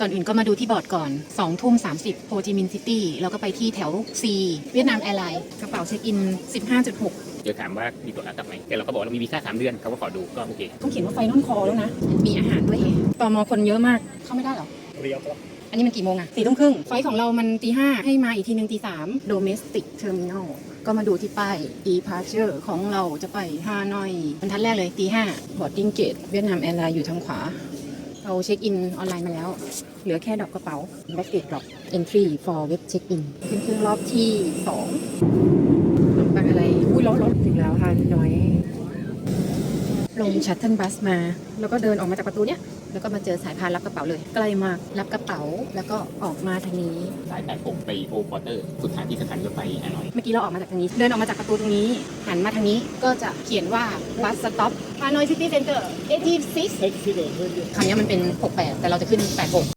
ก่อนอื่นก็มาดูที่บอร์ดก่อน2ทุ่ม30โฮจิมินห์ซิตี้แล้วก็ไปที่แถว C เวียดนามแอร์ไลน์กระเป๋าเช็คอิน 15.6 เดี๋ยวถามว่ามีตัวรับกลับไหมแต่เราก็บอกว่าเรามีวีซ่าสามเดือนเขาก็ขอดูก็โอเคต้องเขียนว่าไฟนอลคอแล้วนะ มีอาหารด้วยตอมอคนเยอะมากเข้าไม่ได้เหรอ เรียวครับอันนี้มันกี่โมงอะสี่ทุ่มครึ่ง ไฟล์ของเรามันตีห้าให้มาอีกทีหนึ่งตีสาม domestic terminal ก็มาดูที่ป้าย departure ของเราจะไปฮานอยบรรทัดแรกเลยตีห้า boarding gate เวียดนามแอร์ไลน์อยู่ทางขวา เราเช็คอินออนไลน์มาแล้ว เหลือแค่ดอกกระเป๋า baggage drop entry for web check in เป็นเครื่องรอบที่สองลงอะไร อุ้ยร้อนร้อนถึงแล้วฮานอย ลงชัตเทิลบัสมา แล้วก็เดินออกมาจากประตูเนี้ยแล้วก็มาเจอสายพานรับกระเป๋าเลยใกล้มากรับกระเป๋าแล้วก็ออกมาทางนี้ สายแปดหกไปโอพอร์เตอร์สุดท้ายที่สถานีรถไฟฮานอย เมื่อกี้เราออกมาจากทางนี้ เดินออกมาจากประตูตรงนี้ หันมาทางนี้ก็จะเขียนว่าบัสสต็อปฮานอยซิตี้เซ็นเตอร์86คราวนี้มันเป็น 68 แต่เราจะขึ้น 86